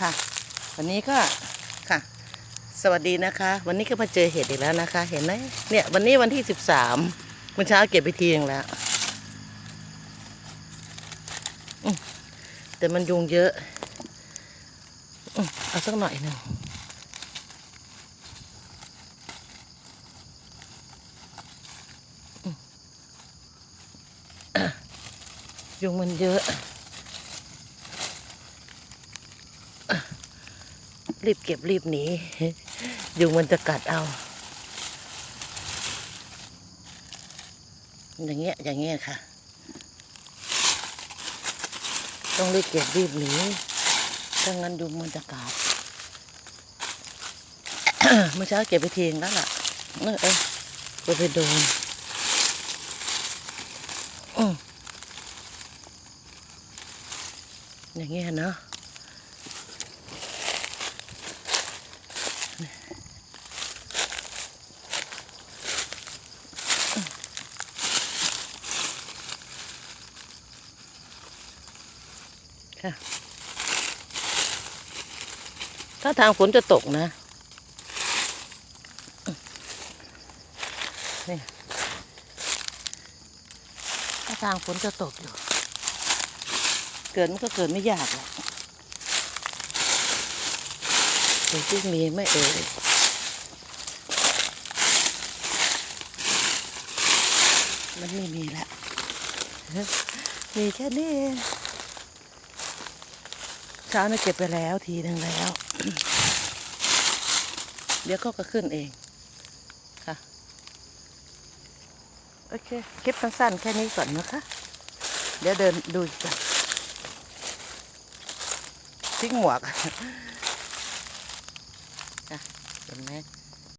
ค่ะ วันนี้ก็ค่ะ สวัสดีนะคะ วันนี้ก็มาเจอเห็ดอีกแล้วนะคะ เห็นไหมเนี่ย วันนี้วันที่สิบสามเมื่อเช้าเก็บไปทีนึงแล้วแต่มันยุงเยอะอเอาสักหน่อยหนึ่งยุงมันเยอะ รีบเก็บรีบหนียุงมันจะกัดเอา อย่างเงี้ยอย่างเงี้ยค่ะ ต้องรีบเก็บรีบหนีถ้างั้นยุงมันจะกัดเมื่อเช้าเก็บไปทิ้งแล้วล่ะเออเออก็ไปโดนอืมอย่างเงี้ยเนาะ ค่ะถ้าทางฝนจะตกนะนี่ถ้าทางฝนจะตกอยู่ เกิดมันก็เกิดไม่ยากหรอกีที่มีไม่เอ่ยมันไม่มีละมีแค่นี้เช้านี่เก็บไปแล้วทีหนึ่งแล้ว เดี๋ยวก็ก็ขึ้นเองค่ะ โอเค คลิปสั้นๆแค่นี้ก่อนนะคะ เดี๋ยวเดินดูอีกก่อนทิ้งหมวก จ้ะเห็นไหม